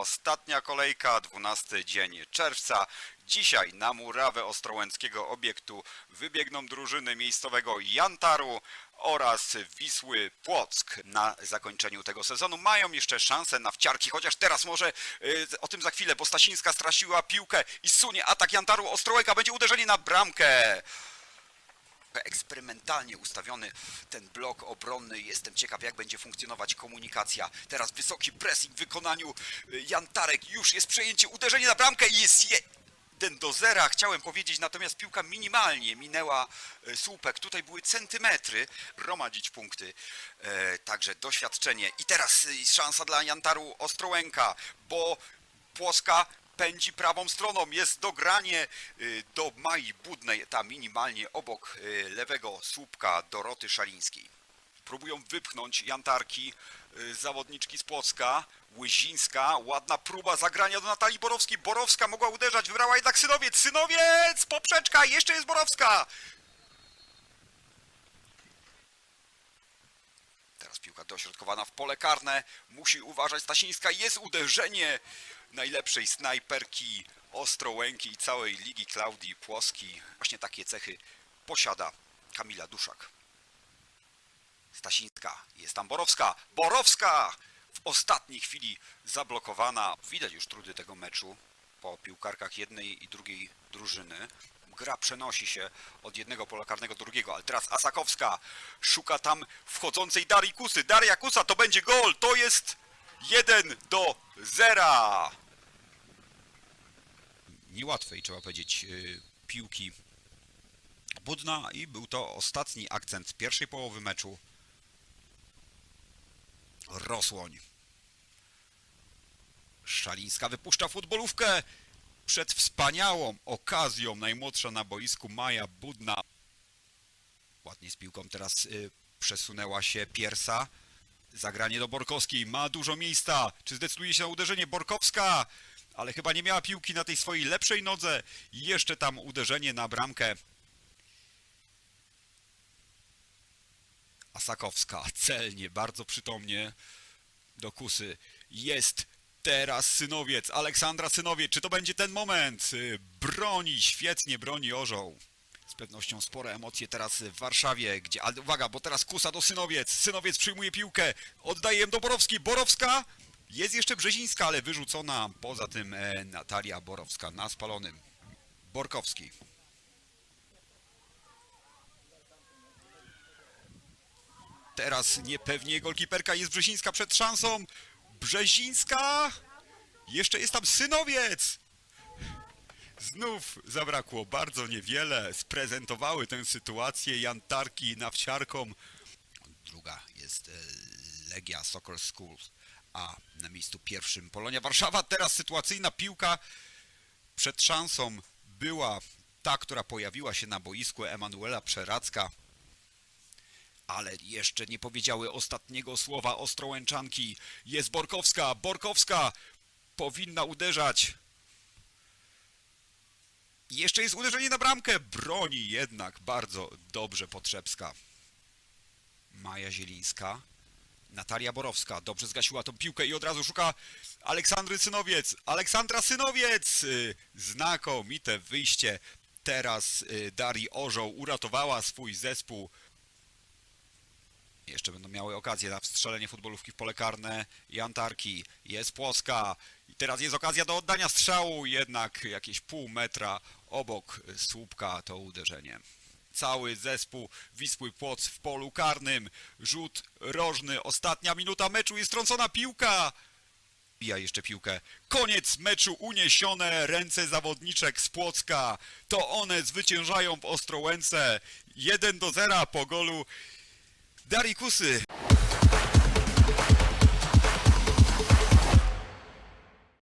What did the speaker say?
Ostatnia kolejka, 12 dzień czerwca. Dzisiaj na murawę ostrołęckiego obiektu wybiegną drużyny miejscowego Jantaru oraz Wisły Płock. Na zakończeniu tego sezonu mają jeszcze szansę na wciarki, chociaż teraz może y, o tym za chwilę, bo Stasińska straciła piłkę i sunie atak Jantaru. Ostrołęka będzie uderzenie na bramkę eksperymentalnie ustawiony ten blok obronny. Jestem ciekaw, jak będzie funkcjonować komunikacja. Teraz wysoki pressing w wykonaniu y, Jantarek. Już jest przejęcie, uderzenie na bramkę i jest jeden do zera. Chciałem powiedzieć, natomiast piłka minimalnie minęła y, słupek. Tutaj były centymetry gromadzić punkty. E, Także doświadczenie. I teraz y, szansa dla Jantaru Ostrołęka, bo Płoska pędzi prawą stroną. Jest dogranie y, do Mai Budnej, ta minimalnie obok y, lewego słupka Doroty Szalińskiej. Próbują wypchnąć jantarki y, zawodniczki z Płocka. Łyzińska, ładna próba zagrania do Natalii Borowskiej. Borowska mogła uderzać, wybrała jednak Synowiec. Synowiec, poprzeczka, jeszcze jest Borowska. Piłka dośrodkowana w pole karne. Musi uważać Stasińska. Jest uderzenie najlepszej snajperki Ostrołęki i całej ligi Klaudii Płoski. Właśnie takie cechy posiada Kamila Duszak. Stasińska, jest tam Borowska. Borowska! W ostatniej chwili zablokowana. Widać już trudy tego meczu po piłkarkach jednej i drugiej drużyny. Gra przenosi się od jednego pola karnego do drugiego, ale teraz Asakowska szuka tam wchodzącej Darii Kusy. Daria Kusa to będzie gol, to jest 1 do 0. Niełatwej, trzeba powiedzieć, yy, piłki Budna i był to ostatni akcent pierwszej połowy meczu. Rosłoń. Szalińska wypuszcza futbolówkę przed wspaniałą okazją. Najmłodsza na boisku Maja Budna. Ładnie z piłką teraz y, przesunęła się Piersa. Zagranie do Borkowskiej. Ma dużo miejsca. Czy zdecyduje się na uderzenie Borkowska? Ale chyba nie miała piłki na tej swojej lepszej nodze. Jeszcze tam uderzenie na bramkę. Asakowska celnie, bardzo przytomnie do kusy. Jest teraz Synowiec, Aleksandra Synowiec. Czy to będzie ten moment? Y, Broni, świetnie broni orzeł. Z pewnością spore emocje teraz w Warszawie, gdzie, ale uwaga, bo teraz kusa do Synowiec. Synowiec przyjmuje piłkę, oddaje ją do Borowskiej. Borowska, jest jeszcze Brzezińska, ale wyrzucona. Poza tym e, Natalia Borowska na spalonym. Borkowski. Teraz niepewnie golkiperka jest Brzezińska przed szansą. Brzezińska! Jeszcze jest tam Synowiec! Znów zabrakło bardzo niewiele. Sprezentowały tę sytuację Jantarki nawciarkom. Druga jest e, Legia Soccer Schools, a na miejscu pierwszym Polonia Warszawa. Teraz sytuacyjna piłka przed szansą była ta, która pojawiła się na boisku Emanuela Przeracka ale jeszcze nie powiedziały ostatniego słowa Ostrołęczanki. Jest Borkowska, Borkowska powinna uderzać. Jeszcze jest uderzenie na bramkę. Broni jednak bardzo dobrze Potrzebska. Maja Zielińska. Natalia Borowska dobrze zgasiła tą piłkę i od razu szuka Aleksandry Synowiec. Aleksandra Synowiec! Znakomite wyjście. Teraz y, Darii Orzeł uratowała swój zespół jeszcze będą miały okazję na wstrzelenie futbolówki w pole karne. Jantarki, jest płoska. I teraz jest okazja do oddania strzału, jednak jakieś pół metra obok słupka to uderzenie. Cały zespół Wisły Płoc w polu karnym. Rzut rożny, ostatnia minuta meczu, jest trącona piłka. Bija jeszcze piłkę. Koniec meczu uniesione, ręce zawodniczek z Płocka. To one zwyciężają w Ostrołęce. 1 do 0 po golu Darii Kusy.